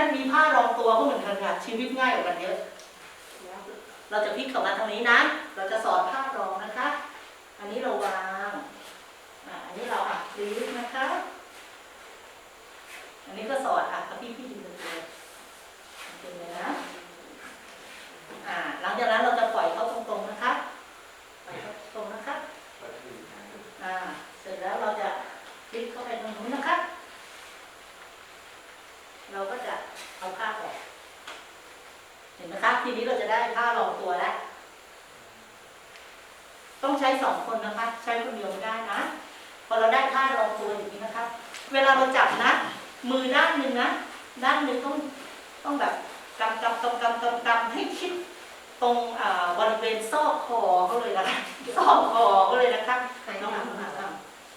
านมีผ้ารองตัวก็เหมือนกันค่ะชีวิตง่ายกว่ากันเยอะ เราจะพลิกกลับมาทางนี้นะ เราจะสอนผ้ารองนะคะ อันนี้เราวางอันนี้เราอะรีบนะคะ อันนี้ก็สอนค่ะพี่พี่ยืนเลยโอเเลยนะ เราก็จะเอาผ้าออก เห็นไหมคะทีนี้เราจะได้ผ้ารองตัวแล้ว ต้องใช้สองคนนะคะ ใช้คนเดียวไม่ได้นะ พอเราได้ผ้ารองตัวอย่างนี้นะคะ เวลาเราจับนะ มือด้านหนึ่งนะ ด้านหนึ่งต้องต้องแบบกำกำกำกำกำกำให้ชิดตรงอ่าบริเวณซอกคอเขาเลยนะคะซอกคอเขาเลยนะคะน้องหนังหนัง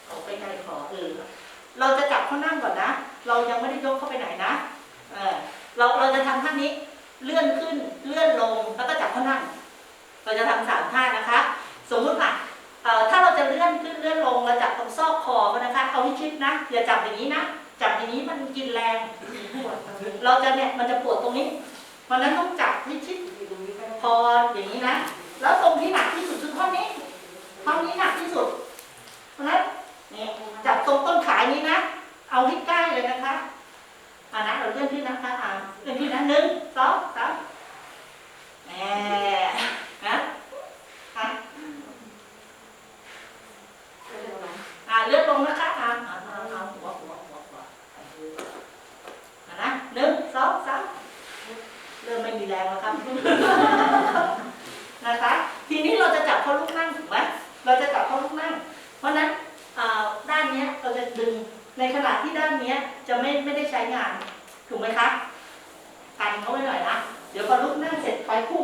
ออกไปไกลคอเออเราจะจับเขานั่งก่อนนะ เรายังไม่ได้ยกเข้าไปไหนนะเออเราเราจะทำท่านี้เลื่อนขึ้นเลื่อนลงแล้วก็จับเขานั่ง เราจะทำสามท่านะคะ สมมุติว่าถ้าเราจะเลื่อนขึ้นเลื่อนลงเราจับตรงซอกคอนะคะเอาให้ชิดนะอย่าจับอย่างนี้นะจับอย่างนี้มันกินแรงเราจะเนี่ยมันจะปวดตรงนี้ เพราะนั้นต้องจับให้ชิดพออย่างนี้นะ แล้วตรงที่หนักที่สุดคือข้อนี้ข้อนี้หนักที่สุด เพราะนั้นเนี่ยจับตรงต้นข่างนี้นะ เอาให้ใกล้เลยนะคะอ่านะเราเลื่อนขึ้นนะคะอ่าเลื่อนขึ้นนะหนึ่งสองสามแหมนะอะอ่าเลื่อนลงนะคะอ่าอ่าอ่าอ่าหัวหัวหัวหัวอ่านะหนึ่งสองสามเริ่มไม่มีแรงแล้วครับนะคะ ทีนี้เราจะจับเขาลุกนั่งถูกไหมเราจะจับ ในขณะที่ด้านนี้จะไม่ไม่ได้ใช้งาน ถูกไหมคะกันเขาไว้หน่อยนะ เดี๋ยวพอลุกนั่งเสร็จไปพุ่ง